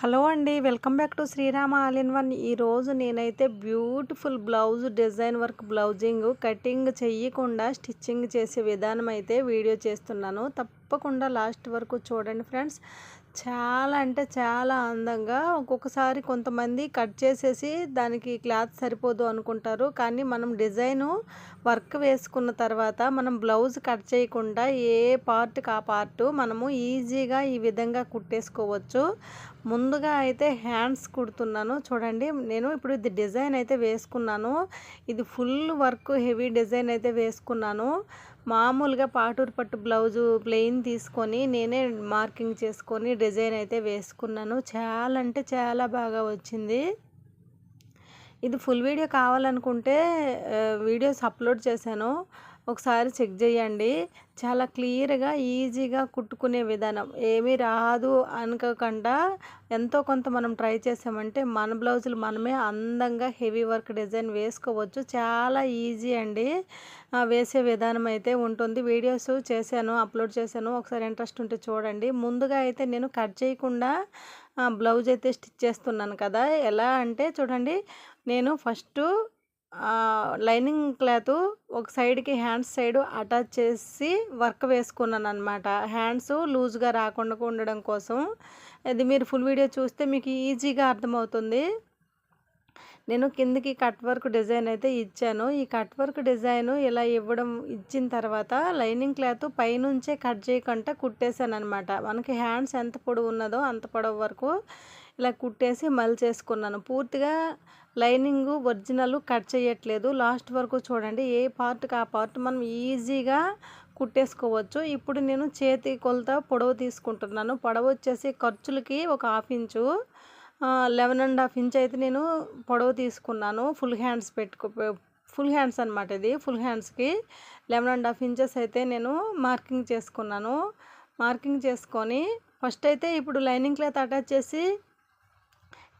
Hello అండి welcome back to Srirama all in one. ఈరోజు నేనైతే బ్యూటిఫుల్ బ్లౌజ్ డిజైన్ వర్క్ బ్లౌజింగ్ కటింగ్ చెయ్యకుండా స్టిచ్చింగ్ చేసే విధానం అయితే వీడియో చేస్తున్నాను. తప్పకుండా లాస్ట్ వరకు చూడండి ఫ్రెండ్స్. చాలా అంటే చాలా అందంగా ఒక్కొక్కసారి కొంతమంది కట్ చేసేసి దానికి క్లాత్ సరిపోదు అనుకుంటారు. కానీ మనం డిజైను వర్క్ వేసుకున్న తర్వాత మనం బ్లౌజ్ కట్ చేయకుండా ఏ పార్ట్కి ఆ పార్ట్ మనము ఈజీగా ఈ విధంగా కుట్టేసుకోవచ్చు. ముందుగా అయితే హ్యాండ్స్ కుడుతున్నాను. చూడండి నేను ఇప్పుడు ఇది డిజైన్ అయితే వేసుకున్నాను. ఇది ఫుల్ వర్క్ హెవీ డిజైన్ అయితే వేసుకున్నాను. మామూలుగా పాటూరు పట్టు బ్లౌజు ప్లెయిన్ తీసుకొని నేనే మార్కింగ్ చేసుకొని డిజైన్ అయితే వేసుకున్నాను. చాలా అంటే చాలా బాగా వచ్చింది. ఇది ఫుల్ వీడియో కావాలనుకుంటే వీడియోస్ అప్లోడ్ చేశాను. ఒకసారి చెక్ చేయండి. చాలా క్లియర్గా ఈజీగా కుట్టుకునే విధానం. ఏమీ రాదు అనుకోకుండా ఎంతో కొంత మనం ట్రై చేసామంటే మన బ్లౌజులు మనమే అందంగా హెవీ వర్క్ డిజైన్ వేసుకోవచ్చు. చాలా ఈజీ అండి. వేసే విధానం అయితే ఉంటుంది. వీడియోస్ చేశాను అప్లోడ్ చేశాను. ఒకసారి ఇంట్రెస్ట్ ఉంటే చూడండి. ముందుగా అయితే నేను కట్ చేయకుండా బ్లౌజ్ అయితే స్టిచ్ చేస్తున్నాను కదా. ఎలా అంటే చూడండి నేను ఫస్ట్ లైనింగ్ క్లాత్ ఒక సైడ్కి హ్యాండ్స్ సైడ్ అటాచ్ చేసి వర్క్ వేసుకున్నాను అనమాట హ్యాండ్స్ లూజ్గా రాకుండా ఉండడం కోసం. అది మీరు ఫుల్ వీడియో చూస్తే మీకు ఈజీగా అర్థమవుతుంది. నేను కిందకి కట్ వర్క్ డిజైన్ అయితే ఇచ్చాను. ఈ కట్ వర్క్ డిజైన్ ఇలా ఇవ్వడం ఇచ్చిన తర్వాత లైనింగ్ క్లాత్ పైనుంచే కట్ చేయకుండా కుట్టేశాను అనమాట మనకి హ్యాండ్స్ ఎంత పొడవు ఉన్నదో అంత పొడవు వరకు ఇలా కుట్టేసి మలిచేసుకున్నాను పూర్తిగా లైనింగ్ ఒరిజినల్ కట్ చేయట్లేదు. లాస్ట్ వరకు చూడండి ఏ పార్ట్కి ఆ పార్ట్ మనం ఈజీగా కుట్టేసుకోవచ్చు. ఇప్పుడు నేను చేతి కొలత పొడవు తీసుకుంటున్నాను. పొడవు వచ్చేసి ఖర్చులకి ఒక half inch eleven and half inch అయితే నేను పొడవు తీసుకున్నాను. ఫుల్ హ్యాండ్స్ పెట్టుకో ఫుల్ హ్యాండ్స్ అనమాట ఇది. ఫుల్ హ్యాండ్స్కి లెవెన్ అండ్ హాఫ్ ఇంచెస్ అయితే నేను మార్కింగ్ చేసుకున్నాను. మార్కింగ్ చేసుకొని ఫస్ట్ అయితే ఇప్పుడు లైనింగ్ క్లాత్ అటాచ్ చేసి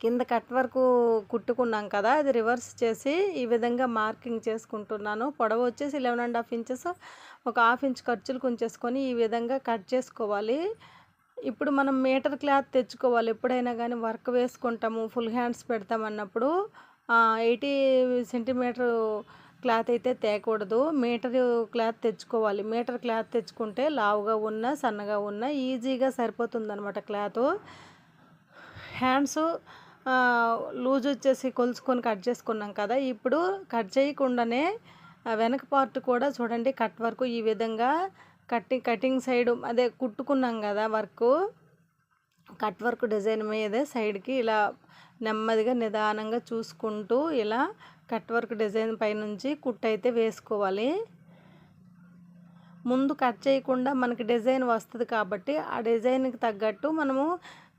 కింద కట్ వరకు కుట్టుకున్నాం కదా అది రివర్స్ చేసి ఈ విధంగా మార్కింగ్ చేసుకుంటున్నాను. పొడవు వచ్చేసి లెవెన్ అండ్ హాఫ్ ఇంచెస్ ఒక హాఫ్ ఇంచ్ ఖర్చులు కొంచేసుకొని ఈ విధంగా కట్ చేసుకోవాలి. ఇప్పుడు మనం మీటర్ క్లాత్ తెచ్చుకోవాలి. ఎప్పుడైనా కానీ వర్క్ వేసుకుంటాము ఫుల్ హ్యాండ్స్ పెడతామన్నప్పుడు ఎయిటీ సెంటీమీటర్ క్లాత్ అయితే తేకూడదు. మీటర్ క్లాత్ తెచ్చుకోవాలి. మీటర్ క్లాత్ తెచ్చుకుంటే లావుగా ఉన్న సన్నగా ఉన్న ఈజీగా సరిపోతుంది అనమాట క్లాత్. హ్యాండ్స్ లూజ్ వచ్చేసి కొలుచుకొని కట్ చేసుకున్నాం కదా. ఇప్పుడు కట్ చేయకుండానే వెనక పార్ట్ కూడా చూడండి కట్ వర్క్ ఈ విధంగా కటింగ్ కటింగ్ సైడ్ అదే కుట్టుకున్నాం కదా వర్క్ కట్ వర్క్ డిజైన్ మీదే సైడ్కి ఇలా నెమ్మదిగా నిదానంగా చూసుకుంటూ ఇలా కట్ వర్క్ డిజైన్ పైనుంచి కుట్టు అయితే వేసుకోవాలి. ముందు కట్ చేయకుండా మనకి డిజైన్ వస్తుంది కాబట్టి ఆ డిజైన్కి తగ్గట్టు మనము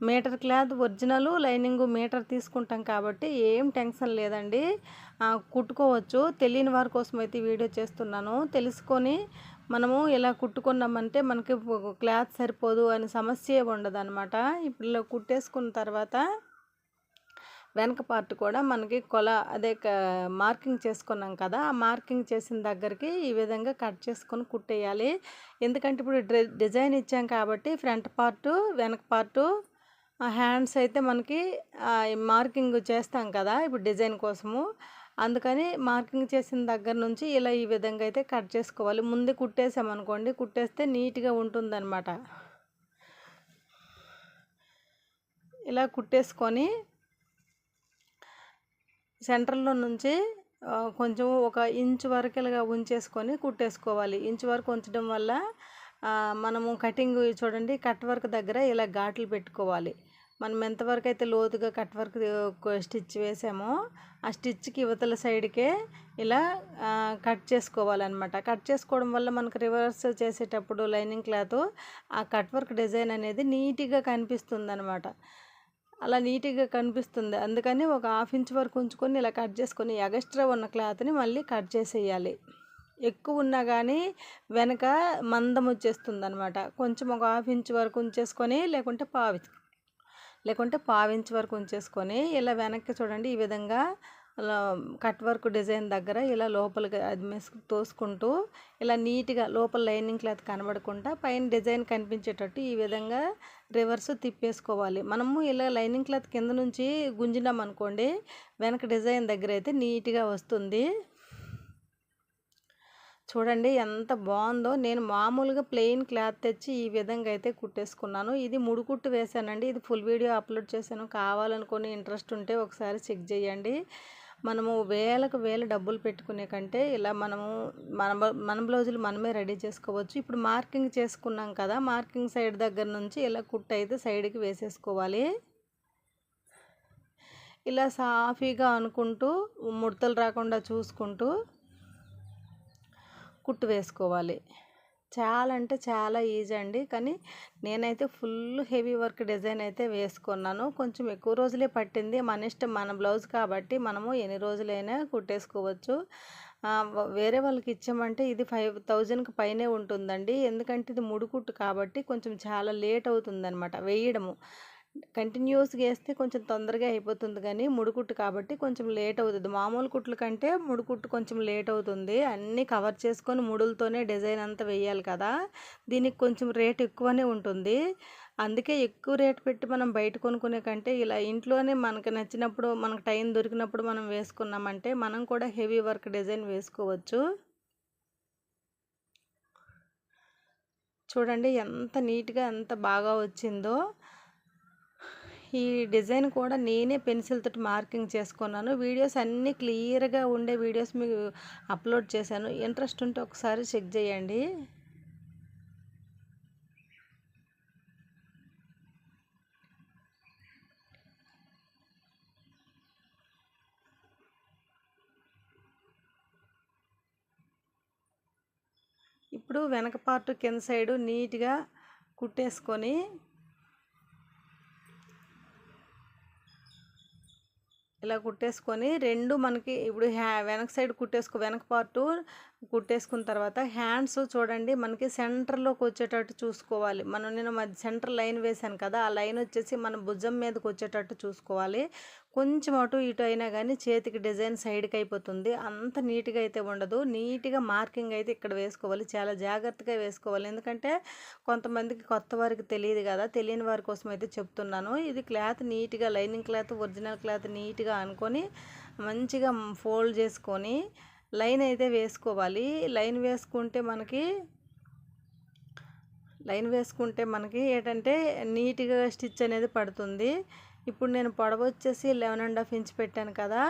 metre cloth original lining metre తీసుకుంటాం కాబట్టి ఏం టెన్షన్ లేదండి. కుట్టుకోవచ్చు. తెలియని వారి కోసం అయితే వీడియో చేస్తున్నాను. తెలుసుకొని మనము ఇలా కుట్టుకున్నామంటే మనకి క్లాత్ సరిపోదు అనే సమస్య ఉండదు అనమాట ఇప్పుడు ఇలా కుట్టేసుకున్న తర్వాత వెనక పార్ట్ కూడా మనకి కొల అదే మార్కింగ్ చేసుకున్నాం కదా ఆ మార్కింగ్ చేసిన దగ్గరికి ఈ విధంగా కట్ చేసుకొని కుట్టేయాలి. ఎందుకంటే ఇప్పుడు డిజైన్ ఇచ్చాం కాబట్టి ఫ్రంట్ పార్టు వెనక పార్టు హ్యాండ్స్ అయితే మనకి మార్కింగ్ చేస్తాం కదా ఇప్పుడు డిజైన్ కోసము. అందుకని మార్కింగ్ చేసిన దగ్గర నుంచి ఇలా ఈ విధంగా అయితే కట్ చేసుకోవాలి. ముందే కుట్టేసామనుకోండి కుట్టేస్తే నీట్గా ఉంటుందన్నమాట. ఇలా కుట్టేసుకొని సెంటర్లో నుంచి కొంచెం ఒక ఇంచు వరకు ఇలాగా ఉంచేసుకొని కుట్టేసుకోవాలి. ఇంచు వరకు ఉంచడం వల్ల మనము కటింగ్ చూడండి కట్ వర్క్ దగ్గర ఇలా ఘాట్లు పెట్టుకోవాలి. మనం ఎంతవరకు అయితే లోతుగా కట్ వర్క్ స్టిచ్ వేసామో ఆ స్టిచ్కి యువతల సైడ్కే ఇలా కట్ చేసుకోవాలన్నమాట. కట్ చేసుకోవడం వల్ల మనకు రివర్స్ చేసేటప్పుడు లైనింగ్ క్లాత్ ఆ కట్ వర్క్ డిజైన్ అనేది నీట్గా కనిపిస్తుంది అనమాట అలా నీట్గా కనిపిస్తుంది. అందుకని ఒక హాఫ్ ఇంచ్ వరకు ఉంచుకొని ఇలా కట్ చేసుకొని ఎగస్ట్రా ఉన్న క్లాత్ని మళ్ళీ కట్ చేసేయాలి. ఎక్కువ ఉన్నా కానీ వెనక మందం వచ్చేస్తుంది అనమాట కొంచెం ఒక హాఫ్ ఇంచ్ వరకు ఉంచేసుకొని లేకుంటే పావి లేకుంటే పావించి వరకు ఉంచేసుకొని ఇలా వెనక్కి చూడండి ఈ విధంగా కట్ వర్క్ డిజైన్ దగ్గర ఇలా లోపలికి అది మెస్ తోసుకుంటూ ఇలా నీట్గా లోపల లైనింగ్ క్లాత్ కనబడకుండా పైన డిజైన్ కనిపించేటట్టు ఈ విధంగా రివర్స్ తిప్పేసుకోవాలి. మనము ఇలా లైనింగ్ క్లాత్ కింద నుంచి గుంజినాం అనుకోండి వెనక డిజైన్ దగ్గర అయితే నీట్గా వస్తుంది. చూడండి ఎంత బాగుందో. నేను మామూలుగా ప్లెయిన్ క్లాత్ తెచ్చి ఈ విధంగా అయితే కుట్టేసుకున్నాను. ఇది ముడుకుట్టు వేసానండి ఇది ఫుల్ వీడియో అప్లోడ్ చేశాను. కావాలనుకుని ఇంట్రెస్ట్ ఉంటే ఒకసారి చెక్ చేయండి. మనము వేలకు వేల డబ్బులు పెట్టుకునే కంటే ఇలా మనము మన మన బ్లౌజులు మనమే రెడీ చేసుకోవచ్చు. ఇప్పుడు మార్కింగ్ చేసుకున్నాం కదా మార్కింగ్ సైడ్ దగ్గర నుంచి ఇలా కుట్టు అయితే సైడ్కి వేసేసుకోవాలి. ఇలా సాఫీగా అనుకుంటూ ముడతలు రాకుండా చూసుకుంటూ కుట్టు వేసుకోవాలి. చాలా అంటే చాలా ఈజీ అండి. కానీ నేనైతే ఫుల్ హెవీ వర్క్ డిజైన్ అయితే వేసుకున్నాను. కొంచెం ఎక్కువ రోజులే పట్టింది. మన ఇష్టం మన బ్లౌజ్ కాబట్టి మనము ఎన్ని రోజులైనా కుట్టేసుకోవచ్చు. వేరే వాళ్ళకి ఇచ్చామంటే ఇది ఫైవ్ థౌజండ్కి పైనే ఉంటుందండి. ఎందుకంటే ఇది ముడుకుట్టు కాబట్టి కొంచెం చాలా లేట్ అవుతుంది అనమాట వేయడము. కంటిన్యూస్గా వేస్తే కొంచెం తొందరగా అయిపోతుంది కానీ ముడుకుట్టు కాబట్టి కొంచెం లేట్ అవుతుంది. మామూలు కుట్లు కంటే ముడుకుట్టు కొంచెం లేట్ అవుతుంది. అన్నీ కవర్ చేసుకొని ముడులతోనే డిజైన్ అంతా వేయాలి కదా. దీనికి కొంచెం రేట్ ఎక్కువనే ఉంటుంది. అందుకే ఎక్కువ రేట్ పెట్టి మనం బయట కొనుక్కునే కంటే ఇలా ఇంట్లోనే మనకు నచ్చినప్పుడు మనకు టైం దొరికినప్పుడు మనం వేసుకున్నామంటే మనం కూడా హెవీ వర్క్ డిజైన్ వేసుకోవచ్చు. చూడండి ఎంత నీట్గా ఎంత బాగా వచ్చిందో. ఈ డిజైన్ కూడా నేనే పెన్సిల్ తోటి మార్కింగ్ చేసుకున్నాను. వీడియోస్ అన్నీ క్లియర్గా ఉండే వీడియోస్ మీకు అప్లోడ్ చేశాను. ఇంట్రెస్ట్ ఉంటే ఒకసారి చెక్ చేయండి. ఇప్పుడు వెనక పార్ట్ కింద సైడు నీట్గా కుట్టేసుకొని ఇలా కుట్టేసుకొని రెండు మనకి ఇప్పుడు హ్యా వెనక సైడ్ కుట్టేసుకో వెనక పార్టు కుట్టేసుకున్న తర్వాత హ్యాండ్స్ చూడండి మనకి సెంటర్లోకి వచ్చేటట్టు చూసుకోవాలి. మనం నేను మధ్య సెంటర్ లైన్ వేశాను కదా ఆ లైన్ వచ్చేసి మన భుజం మీదకి వచ్చేటట్టు చూసుకోవాలి. కొంచెం అటు ఇటు అయినా కానీ చేతికి డిజైన్ సైడ్కి అయిపోతుంది. అంత నీట్గా అయితే ఉండదు. నీట్గా మార్కింగ్ అయితే ఇక్కడ వేసుకోవాలి. చాలా జాగ్రత్తగా వేసుకోవాలి. ఎందుకంటే కొంతమందికి కొత్త వారికి తెలియదు కదా తెలియని వారి కోసం అయితే చెప్తున్నాను. ఇది క్లాత్ నీట్గా లైనింగ్ క్లాత్ ఒరిజినల్ క్లాత్ నీట్గా అనుకొని మంచిగా ఫోల్డ్ చేసుకొని లైన్ అయితే వేసుకోవాలి. లైన్ వేసుకుంటే మనకి లైన్ వేసుకుంటే మనకి ఏంటంటే నీట్గా స్టిచ్ అనేది పడుతుంది. ఇప్పుడు నేను పొడవ వచ్చేసి లెవెన్ అండ్ హాఫ్ ఇంచ్ పెట్టాను కదా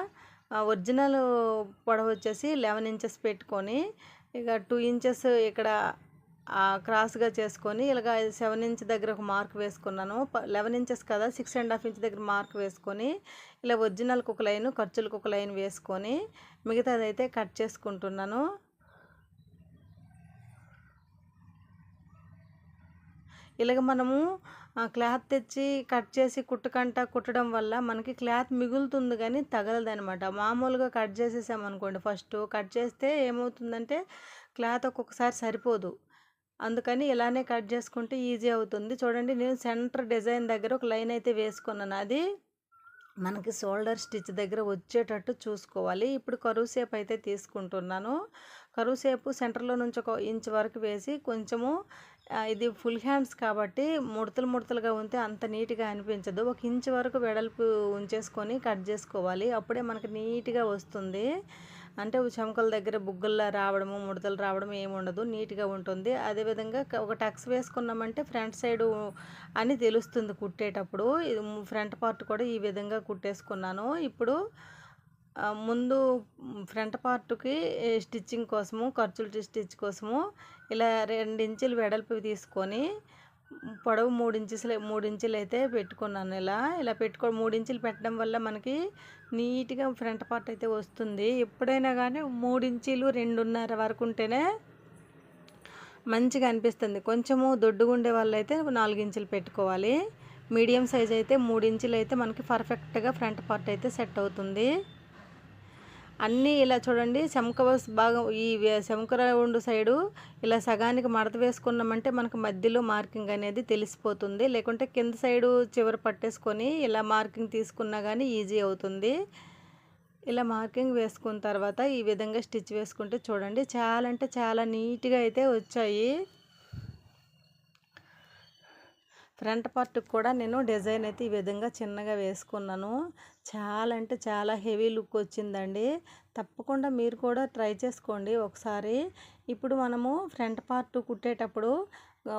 ఒరిజినల్ పొడవ వచ్చేసి లెవెన్ ఇంచెస్ పెట్టుకొని ఇక టూ ఇంచెస్ ఇక్కడ క్రాస్గా చేసుకొని ఇలాగ సెవెన్ ఇంచ్ దగ్గర ఒక మార్క్ వేసుకున్నాను. లెవెన్ ఇంచెస్ కదా సిక్స్ అండ్ హాఫ్ ఇంచ్ దగ్గర మార్క్ వేసుకొని ఇలా ఒరిజినల్కి ఒక లైన్ ఖర్చులకు ఒక లైన్ వేసుకొని మిగతాదైతే కట్ చేసుకుంటున్నాను. ఇలాగ మనము క్లాత్ తెచ్చి కట్ చేసి కుట్టుకంట కుట్టడం వల్ల మనకి క్లాత్ మిగులుతుంది కానీ తగలదనమాట మామూలుగా కట్ చేసేసామనుకోండి ఫస్ట్ కట్ చేస్తే ఏమవుతుందంటే క్లాత్ ఒక్కొక్కసారి సరిపోదు. అందుకని ఇలానే కట్ చేసుకుంటే ఈజీ అవుతుంది. చూడండి నేను సెంటర్ డిజైన్ దగ్గర ఒక లైన్ అయితే వేసుకున్నాను. అది మనకి షోల్డర్ స్టిచ్ దగ్గర వచ్చేటట్టు చూసుకోవాలి. ఇప్పుడు కరువు సేపు అయితే తీసుకుంటున్నాను. కరువు సేపు సెంటర్లో నుంచి ఒక ఇంచ్ వరకు వేసి కొంచెము ఇది ఫుల్ హ్యాండ్స్ కాబట్టి ముడతలు ముడతలుగా ఉంటే అంత నీట్గా అనిపించదు. ఒక ఇంచ్ వరకు వెడల్పు ఉంచేసుకొని కట్ చేసుకోవాలి. అప్పుడే మనకి నీట్గా వస్తుంది. అంటే చెమకల దగ్గర బుగ్గల్లా రావడము ముడతలు రావడం ఏమి ఉండదు. నీట్గా ఉంటుంది. అదేవిధంగా ఒక టక్స్ వేసుకున్నామంటే ఫ్రంట్ సైడు అని తెలుస్తుంది కుట్టేటప్పుడు. ఫ్రంట్ పార్ట్ కూడా ఈ విధంగా కుట్టేసుకున్నాను. ఇప్పుడు ముందు ఫ్రంట్ పార్ట్కి స్టిచ్చింగ్ కోసము ఖర్చులు స్టిచ్ కోసము ఇలా రెండు ఇంచులు వెడల్పు తీసుకొని పొడవు మూడు ఇంచులు మూడు ఇంచులు అయితే పెట్టుకున్నాను ఇలా. ఇలా పెట్టుకో మూడు ఇంచులు పెట్టడం వల్ల మనకి నీట్గా ఫ్రంట్ పార్ట్ అయితే వస్తుంది. ఎప్పుడైనా కానీ మూడు ఇంచులు రెండున్నర వరకు ఉంటేనే మంచిగా అనిపిస్తుంది. కొంచెము దొడ్డుగా ఉండే వాళ్ళు అయితే నాలుగు ఇంచులు పెట్టుకోవాలి. మీడియం సైజ్ అయితే మూడు ఇంచులు అయితే మనకి పర్ఫెక్ట్గా ఫ్రంట్ పార్ట్ అయితే సెట్ అవుతుంది. అన్నీ ఇలా చూడండి శంఖ భాగం ఈ శంఖ సైడు ఇలా సగానికి మడత వేసుకున్నామంటే మనకు మధ్యలో మార్కింగ్ అనేది తెలిసిపోతుంది. లేకుంటే కింద సైడు చివరి పట్టేసుకొని ఇలా మార్కింగ్ తీసుకున్నా కానీ ఈజీ అవుతుంది. ఇలా మార్కింగ్ వేసుకున్న తర్వాత ఈ విధంగా స్టిచ్ వేసుకుంటే చూడండి చాలా అంటే చాలా నీట్గా అయితే వచ్చాయి. ఫ్రంట్ పార్ట్కి కూడా నేను డిజైన్ అయితే ఈ విధంగా చిన్నగా వేసుకున్నాను. చాలా అంటే చాలా హెవీ లుక్ వచ్చిందండి. తప్పకుండా మీరు కూడా ట్రై చేసుకోండి ఒకసారి. ఇప్పుడు మనము ఫ్రంట్ పార్ట్ కుట్టేటప్పుడు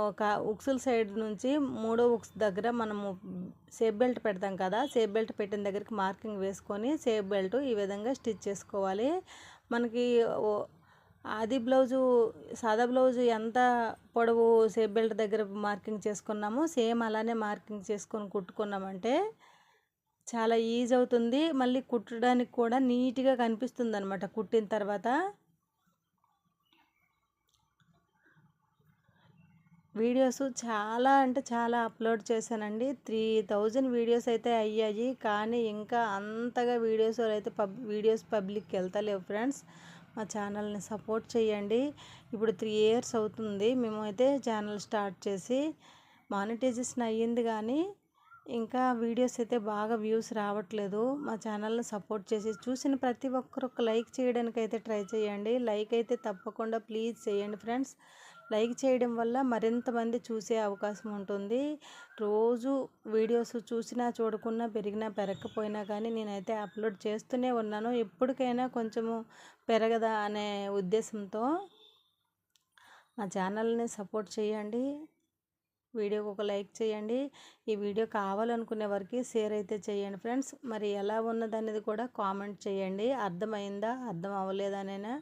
ఒక ఉక్సుల సైడ్ నుంచి మూడో ఉక్స్ దగ్గర మనము సేఫ్ బెల్ట్ పెడతాం కదా సేఫ్ బెల్ట్ పెట్టిన దగ్గరికి మార్కింగ్ వేసుకొని సేఫ్ బెల్ట్ ఈ విధంగా స్టిచ్ చేసుకోవాలి. మనకి అది బ్లౌజు సాదా బ్లౌజు ఎంత పొడవు సేఫ్ బెల్ట్ దగ్గర మార్కింగ్ చేసుకున్నామో సేమ్ అలానే మార్కింగ్ చేసుకొని కుట్టుకున్నామంటే చాలా ఈజీ అవుతుంది. మళ్ళీ కుట్టడానికి కూడా నీట్గా కనిపిస్తుంది అనమాట కుట్టిన తర్వాత. వీడియోస్ చాలా అంటే చాలా అప్లోడ్ చేశానండి. త్రీ థౌజండ్ వీడియోస్ అయితే అయ్యాయి. కానీ ఇంకా అంతగా వీడియోస్ అయితే పబ్ వీడియోస్ పబ్లిక్కి వెళ్తలేవు ఫ్రెండ్స్. మా ఛానల్ని సపోర్ట్ చేయండి. ఇప్పుడు త్రీ ఇయర్స్ అవుతుంది. మేము అయితే ఛానల్ స్టార్ట్ చేసి మానిటైజేషన్ అయ్యింది కానీ ఇంకా వీడియోస్ అయితే బాగా వ్యూస్ రావట్లేదు. మా ఛానల్ని సపోర్ట్ చేసి చూసిన ప్రతి ఒక్కరు ఒక లైక్ చేయడానికి అయితే ట్రై చేయండి. లైక్ అయితే తప్పకుండా ప్లీజ్ చేయండి ఫ్రెండ్స్. లైక్ చేయడం వల్ల మరింత మంది చూసే అవకాశం ఉంటుంది. రోజు వీడియోస్ చూసినా చూడకున్నా పెరిగినా పెరగకపోయినా కానీ నేనైతే అప్లోడ్ చేస్తూనే ఉన్నాను. ఎప్పటికైనా కొంచెము పెరగదా అనే ఉద్దేశంతో నా ఛానల్ని సపోర్ట్ చేయండి. వీడియోకి ఒక లైక్ చేయండి. ఈ వీడియో కావాలనుకునే వారికి షేర్ అయితే చేయండి ఫ్రెండ్స్. మరి ఎలా ఉన్నదనేది కూడా కామెంట్ చేయండి. అర్థమైందా? అర్థం అవ్వలేదనైనా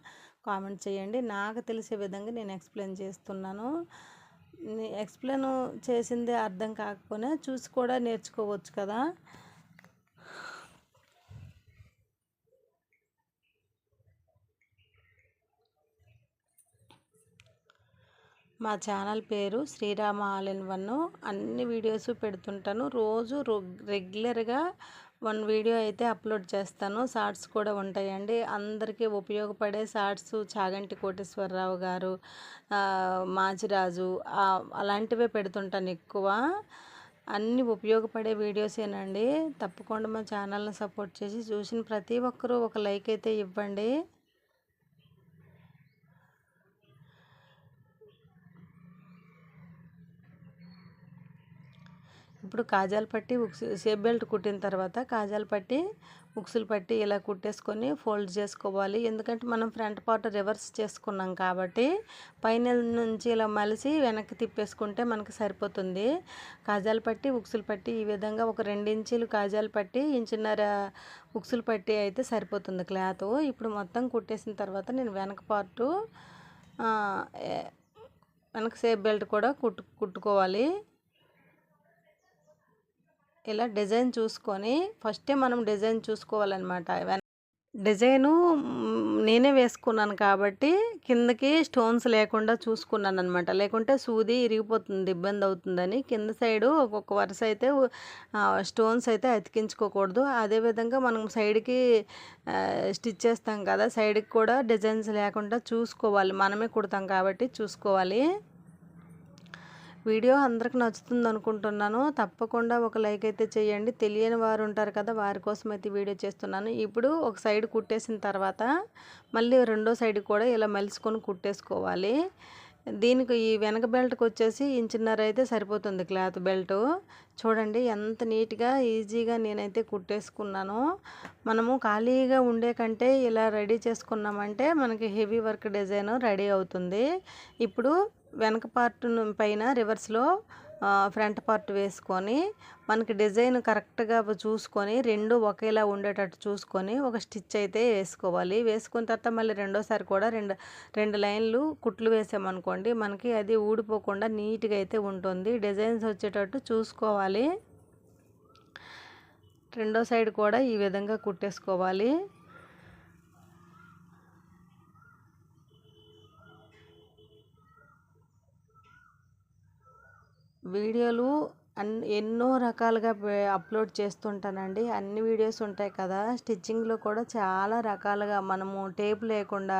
కామెంట్ చేయండి. నాకు తెలిసే విధంగా నేను ఎక్స్ప్లెయిన్ చేస్తున్నాను. ఎక్స్ప్లెయిన్ చేసిందే అర్థం కాకపోయినా చూసి కూడా నేర్చుకోవచ్చు కదా. మా ఛానల్ పేరు శ్రీరామ ఆల్ ఇన్ వన్. అన్ని వీడియోస్ పెడుతుంటాను. రోజు రెగ్యులర్గా వన్ వీడియో అయితే అప్లోడ్ చేస్తాను. షార్ట్స్ కూడా ఉంటాయండి. అందరికీ ఉపయోగపడే షార్ట్స్ చాగంటి కోటేశ్వరరావు గారు మాచిరాజు అలాంటివే పెడుతుంటాను ఎక్కువ. అన్ని ఉపయోగపడే వీడియోసేనండి. తప్పకుండా మా ఛానల్ని సపోర్ట్ చేసి చూసిన ప్రతి ఒక్కరూ ఒక లైక్ అయితే ఇవ్వండి. ఇప్పుడు కాజాలు పట్టి ఉక్స్ సేఫ్ బెల్ట్ కుట్టిన తర్వాత కాజాలు పట్టి ఉక్సులు పట్టి ఇలా కుట్టేసుకొని ఫోల్డ్ చేసుకోవాలి. ఎందుకంటే మనం ఫ్రంట్ పార్ట్ రివర్స్ చేసుకున్నాం కాబట్టి పైన నుంచి ఇలా మలిసి వెనక్కి తిప్పేసుకుంటే మనకి సరిపోతుంది. కాజాలు పట్టి ఉక్సులు పట్టి ఈ విధంగా ఒక రెండు ఇంచీలు కాజాలు పట్టి ఇంచున్నర ఉక్సులు పట్టి అయితే సరిపోతుంది క్లాత్. ఇప్పుడు మొత్తం కుట్టేసిన తర్వాత నేను వెనక పార్టు వెనక సేఫ్ బెల్ట్ కూడా కుట్టు కుట్టుకోవాలి. ఇలా డిజైన్ చూసుకొని ఫస్టే మనం డిజైన్ చూసుకోవాలన్నమాట. డిజైను నేనే వేసుకున్నాను కాబట్టి కిందకి స్టోన్స్ లేకుండా చూసుకున్నాను అనమాట లేకుంటే సూది ఇరిగిపోతుంది ఇబ్బంది అవుతుందని. కింద సైడు ఒక్కొక్క వరుస అయితే స్టోన్స్ అయితే అతికించుకోకూడదు. అదేవిధంగా మనం సైడ్కి స్టిచ్ చేస్తాం కదా సైడ్కి కూడా డిజైన్స్ లేకుండా చూసుకోవాలి. మనమే కుడతాం కాబట్టి చూసుకోవాలి. వీడియో అందరికి నచ్చుతుంది అనుకుంటున్నాను తప్పకుండా ఒక లైక్ అయితే చేయండి. తెలియని వారు ఉంటారు కదా వారి కోసం అయితే వీడియో చేస్తున్నాను. ఇప్పుడు ఒక సైడ్ కుట్టేసిన తర్వాత మళ్ళీ రెండో సైడ్ కూడా ఇలా మలుసుకొని కుట్టేసుకోవాలి. దీనికి ఈ వెనక బెల్ట్కి వచ్చేసి ఇంచున్నర అయితే సరిపోతుంది క్లాత్ బెల్ట్. చూడండి ఎంత నీట్గా ఈజీగా నేనైతే కుట్టేసుకున్నాను. మనము ఖాళీగా ఉండే కంటే ఇలా రెడీ చేసుకున్నామంటే మనకి హెవీ వర్క్ డిజైన్ రెడీ అవుతుంది. ఇప్పుడు వెనక పార్ట్ పైన రివర్స్లో ఫ్రంట్ పార్ట్ వేసుకొని మనకి డిజైన్ కరెక్ట్గా చూసుకొని రెండు ఒకేలా ఉండేటట్టు చూసుకొని ఒక స్టిచ్ అయితే వేసుకోవాలి. వేసుకున్న తర్వాత మళ్ళీ రెండోసారి కూడా రెండు రెండు లైన్లు కుట్లు వేసామనుకోండి మనకి అది ఊడిపోకుండా నీట్గా అయితే ఉంటుంది. డిజైన్స్ వచ్చేటట్టు చూసుకోవాలి. రెండో సైడ్ కూడా ఈ విధంగా కుట్టేసుకోవాలి. వీడియోలు అన్ ఎన్నో రకాలుగా అప్లోడ్ చేస్తుంటానండి. అన్ని వీడియోస్ ఉంటాయి కదా. స్టిచ్చింగ్లో కూడా చాలా రకాలుగా మనము టేప్ లేకుండా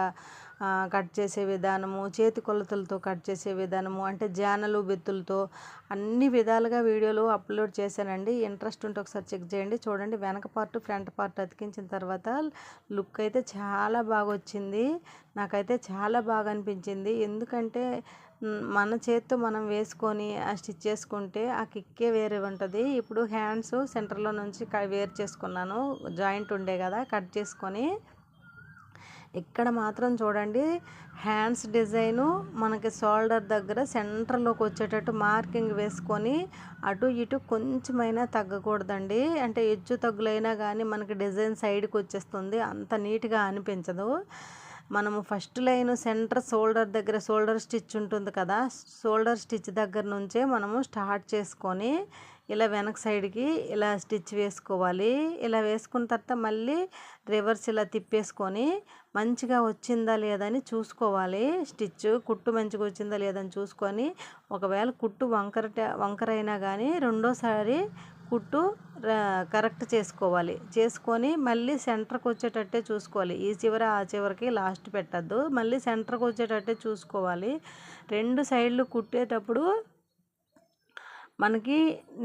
కట్ చేసే విధానము చేతి కొలతలతో కట్ చేసే విధానము అంటే జానలు బెత్తులతో అన్ని విధాలుగా వీడియోలు అప్లోడ్ చేశానండి. ఇంట్రెస్ట్ ఉంటే ఒకసారి చెక్ చేయండి. చూడండి వెనక పార్ట్ ఫ్రంట్ పార్ట్ అతికించిన తర్వాత లుక్ అయితే చాలా బాగా వచ్చింది. నాకైతే చాలా బాగా అనిపించింది. ఎందుకంటే మన చేత్తో మనం వేసుకొని ఆ స్టిచ్ చేసుకుంటే ఆ కిక్కే వేరే ఉంటుంది. ఇప్పుడు హ్యాండ్స్ సెంటర్లో నుంచి వేరు చేసుకున్నాను. జాయింట్ ఉండే కదా కట్ చేసుకొని. ఇక్కడ మాత్రం చూడండి హ్యాండ్స్ డిజైను మనకి షోల్డర్ దగ్గర సెంటర్లోకి వచ్చేటట్టు మార్కింగ్ వేసుకొని అటు ఇటు కొంచెమైనా తగ్గకూడదండి. అంటే ఎచ్చు తగ్గులైనా కానీ మనకి డిజైన్ సైడ్కి వచ్చేస్తుంది. అంత నీట్గా అనిపించదు. మనము ఫస్ట్ లైన్ సెంటర్ షోల్డర్ దగ్గర షోల్డర్ స్టిచ్ ఉంటుంది కదా షోల్డర్ స్టిచ్ దగ్గర నుంచే మనము స్టార్ట్ చేసుకొని ఇలా వెనక సైడ్కి ఇలా స్టిచ్ వేసుకోవాలి. ఇలా వేసుకున్న తర్వాత మళ్ళీ రివర్స్ ఇలా తిప్పేసుకొని మంచిగా వచ్చిందా లేదని చూసుకోవాలి. స్టిచ్ కుట్టు మంచిగా వచ్చిందా లేదని చూసుకొని ఒకవేళ కుట్టు వంకర వంకర అయినా కానీ రెండోసారి కుట్టు కరెక్ట్ చేసుకోవాలి. చేసుకొని మళ్ళీ సెంటర్కి వచ్చేటట్టే చూసుకోవాలి. ఈ చివర ఆ చివరికి లాస్ట్ పెట్టద్దు. మళ్ళీ సెంటర్కి వచ్చేటట్టే చూసుకోవాలి. రెండు సైడ్లు కుట్టేటప్పుడు మనకి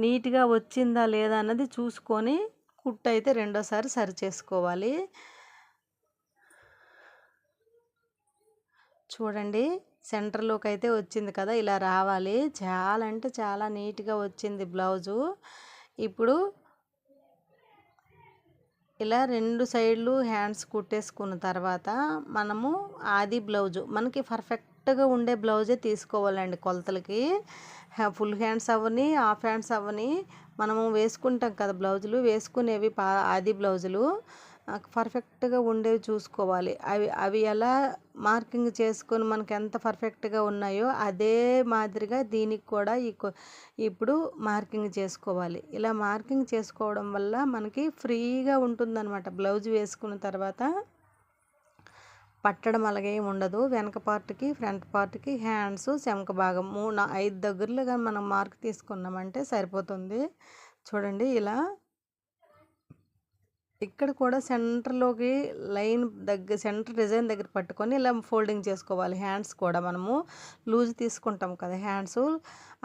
నీట్గా వచ్చిందా లేదా అన్నది చూసుకొని కుట్టు అయితే రెండోసారి సరి చేసుకోవాలి. చూడండి సెంటర్లోకి అయితే వచ్చింది కదా ఇలా రావాలి. చాలా అంటే చాలా నీట్గా వచ్చింది బ్లౌజు. ఇప్పుడు ఇలా రెండు సైడ్లు హ్యాండ్స్ కుట్టేసుకున్న తర్వాత మనము ఆది బ్లౌజు. మనకి పర్ఫెక్ట్ కరెక్ట్గా ఉండే బ్లౌజే తీసుకోవాలండి కొలతలకి. ఫుల్ హ్యాండ్స్ అవని హాఫ్ హ్యాండ్స్ అవని మనము వేసుకుంటాం కదా బ్లౌజులు. వేసుకునేవి పా అది బ్లౌజులు. పర్ఫెక్ట్గా ఉండేవి చూసుకోవాలి. అవి అవి ఎలా మార్కింగ్ చేసుకొని మనకి ఎంత పర్ఫెక్ట్గా ఉన్నాయో అదే మాదిరిగా దీనికి కూడా ఈ ఇప్పుడు మార్కింగ్ చేసుకోవాలి. ఇలా మార్కింగ్ చేసుకోవడం వల్ల మనకి ఫ్రీగా ఉంటుందన్నమాట బ్లౌజ్ వేసుకున్న తర్వాత. పట్టడం అలాగే ఉండదు. వెనక పార్ట్కి ఫ్రంట్ పార్ట్కి హ్యాండ్స్ చెమక భాగం మూడు ఐదు దగ్గరలుగా మనం మార్క్ తీసుకున్నామంటే సరిపోతుంది. చూడండి ఇలా. ఇక్కడ కూడా సెంటర్లోకి లైన్ దగ్గర సెంటర్ డిజైన్ దగ్గర పట్టుకొని ఇలా ఫోల్డింగ్ చేసుకోవాలి. హ్యాండ్స్ కూడా మనము. లూజ్ తీసుకుంటాం కదా హ్యాండ్స్.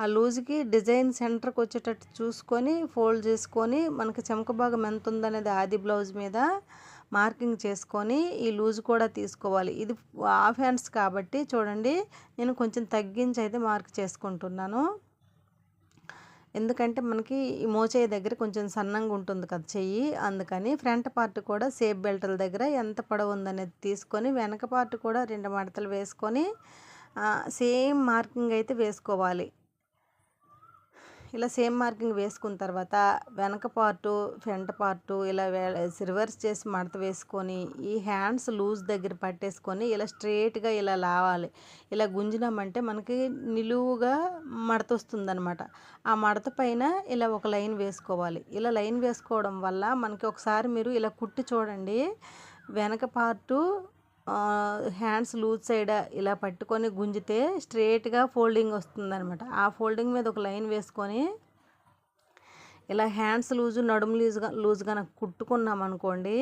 ఆ లూజ్కి డిజైన్ సెంటర్కి వచ్చేటట్టు చూసుకొని ఫోల్డ్ చేసుకొని మనకి చెమక భాగం ఎంత ఉందనేది ఆది బ్లౌజ్ మీద మార్కింగ్ చేసుకొని ఈ లూజ్ కూడా తీసుకోవాలి. ఇది హాఫ్ హ్యాండ్స్ కాబట్టి చూడండి నేను కొంచెం తగ్గించి అయితే మార్క్ చేసుకుంటున్నాను. ఎందుకంటే మనకి ఈ మోచేయి దగ్గర కొంచెం సన్నంగా ఉంటుంది కదా చెయ్యి. అందుకని ఫ్రంట్ పార్ట్ కూడా సేఫ్ బెల్ట్ల దగ్గర ఎంత పొడవు ఉందనేది తీసుకొని వెనక పార్ట్ కూడా రెండు మడతలు వేసుకొని సేమ్ మార్కింగ్ అయితే వేసుకోవాలి. ఇలా సేమ్ మార్కింగ్ వేసుకున్న తర్వాత వెనక పార్టు ఫ్రంట్ పార్టు ఇలా రివర్స్ చేసి మడత వేసుకొని ఈ హ్యాండ్స్ లూజ్ దగ్గర పట్టేసుకొని ఇలా స్ట్రేట్గా ఇలా లావాలి. ఇలా గుంజినామంటే మనకి నిలువుగా మడత వస్తుందనమాట ఆ మడత పైన ఇలా ఒక లైన్ వేసుకోవాలి. ఇలా లైన్ వేసుకోవడం వల్ల మనకి ఒకసారి మీరు ఇలా కుట్టి చూడండి. వెనక పార్టు హ్యాండ్స్ లూజ్ సైడ్ ఇలా పట్టుకొని గుంజితే స్ట్రేట్గా ఫోల్డింగ్ వస్తుందనమాట ఆ ఫోల్డింగ్ మీద ఒక లైన్ వేసుకొని ఇలా హ్యాండ్స్ లూజు నడుము లూజ్గా లూజ్గా కుట్టుకున్నాం అనుకోండి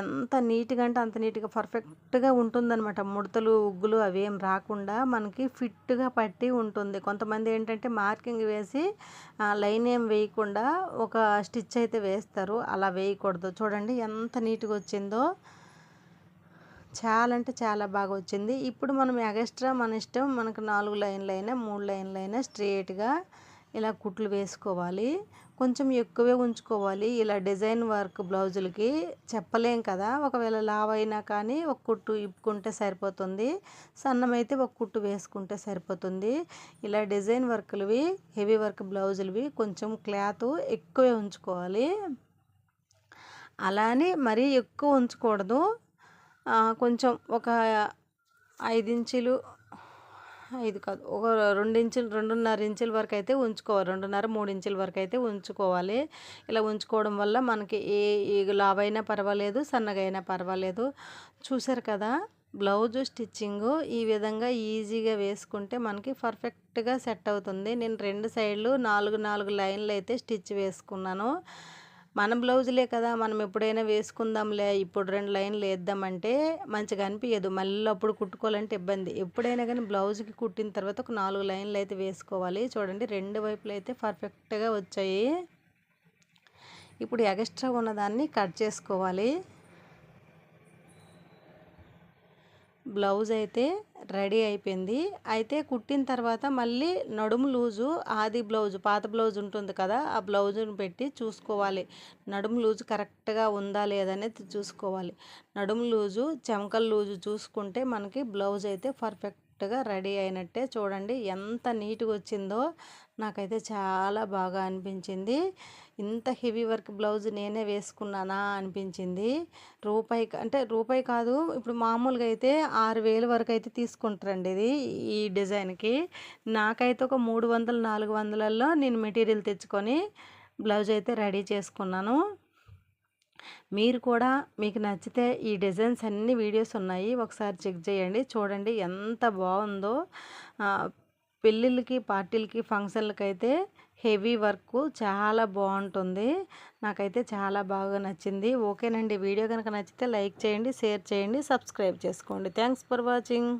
ఎంత నీట్గా అంటే అంత నీట్గా పర్ఫెక్ట్గా ఉంటుందన్నమాట. ముడతలు ఉగ్గులు అవేం రాకుండా మనకి ఫిట్గా పట్టి ఉంటుంది. కొంతమంది ఏంటంటే మార్కింగ్ వేసి లైన్ ఏం వేయకుండా ఒక స్టిచ్ అయితే వేస్తారు. అలా వేయకూడదు. చూడండి ఎంత నీట్గా వచ్చిందో. చాలా అంటే చాలా బాగా వచ్చింది. ఇప్పుడు మనం ఎగస్ట్రా మన ఇష్టం మనకు నాలుగు లైన్లు అయినా మూడు లైన్లు అయినా స్ట్రేట్గా ఇలా కుట్లు వేసుకోవాలి. కొంచెం ఎక్కువే ఉంచుకోవాలి. ఇలా డిజైన్ వర్క్ బ్లౌజులకి చెప్పలేం కదా. ఒకవేళ లావ్ అయినా కానీ ఒక కుట్టు ఇప్పుకుంటే సరిపోతుంది. సన్నమైతే ఒక కుట్టు వేసుకుంటే సరిపోతుంది. ఇలా డిజైన్ వర్క్లవి హెవీ వర్క్ బ్లౌజులవి కొంచెం క్లాత్ ఎక్కువే ఉంచుకోవాలి. అలానే మరీ ఎక్కువ ఉంచకూడదు. కొంచెం ఒక ఐదు ఇంచులు ఐదు కాదు ఒక రెండు ఇంచులు రెండున్నర ఇంచుల వరకు అయితే ఉంచుకోవాలి. రెండున్నర మూడు ఇంచుల వరకు అయితే ఉంచుకోవాలి. ఇలా ఉంచుకోవడం వల్ల మనకి ఏ లావైనా పర్వాలేదు సన్నగైనా పర్వాలేదు. చూసారు కదా బ్లౌజ్ స్టిచ్చింగ్ ఈ విధంగా ఈజీగా వేసుకుంటే మనకి పర్ఫెక్ట్గా సెట్ అవుతుంది. నేను రెండు సైడ్లు నాలుగు నాలుగు లైన్లు అయితే స్టిచ్ వేసుకున్నాను. మన బ్లౌజులే కదా మనం ఎప్పుడైనా వేసుకుందాంలే ఇప్పుడు రెండు లైన్లు వేద్దామంటే మంచిగా అనిపించదు మళ్ళీ అప్పుడు కుట్టుకోవాలంటే ఇబ్బంది. ఎప్పుడైనా కానీ బ్లౌజ్కి కుట్టిన తర్వాత ఒక నాలుగు లైన్లు అయితే వేసుకోవాలి. చూడండి రెండు వైపులు అయితే పర్ఫెక్ట్గా వచ్చాయి. ఇప్పుడు ఎక్స్ట్రా ఉన్నదాన్ని కట్ చేసుకోవాలి. బ్లౌజ్ అయితే రెడీ అయిపోయింది. అయితే కుట్టిన తర్వాత మళ్ళీ నడుము లూజు ఆది బ్లౌజ్ పాత బ్లౌజ్ ఉంటుంది కదా ఆ బ్లౌజుని పెట్టి చూసుకోవాలి. నడుము లూజు కరెక్ట్గా ఉందా లేదనేది చూసుకోవాలి. నడుము లూజు చెమకల లూజు చూసుకుంటే మనకి బ్లౌజ్ అయితే పర్ఫెక్ట్ కరెక్ట్గా రెడీ అయినట్టే. చూడండి ఎంత నీట్గా వచ్చిందో. నాకైతే చాలా బాగా అనిపించింది. ఇంత హెవీ వర్క్ బ్లౌజ్ నేనే వేసుకున్నానా అనిపించింది. రూపాయి అంటే రూపాయి కాదు ఇప్పుడు మామూలుగా అయితే ఆరు వేలు వరకు అయితే తీసుకుంటారండి ఇది ఈ డిజైన్కి. నాకైతే ఒక మూడు వందలు నాలుగు వందలలో నేను మెటీరియల్ తెచ్చుకొని బ్లౌజ్ అయితే రెడీ చేసుకున్నాను. మీరు కూడా మీకు నచ్చితే ఈ డిజైన్స్ అన్ని వీడియోస్ ఉన్నాయి. ఒకసారి చెక్ చేయండి. చూడండి ఎంత బాగుందో. పెళ్ళిళ్ళకి పార్టీలకి ఫంక్షన్లకి అయితే హెవీ వర్క్. చాలా బాగుంటుంది. నాకైతే చాలా బాగా నచ్చింది. ఓకేనండి. వీడియో కనుక నచ్చితే లైక్ చేయండి షేర్ చేయండి సబ్స్క్రైబ్ చేసుకోండి. Thanks for watching.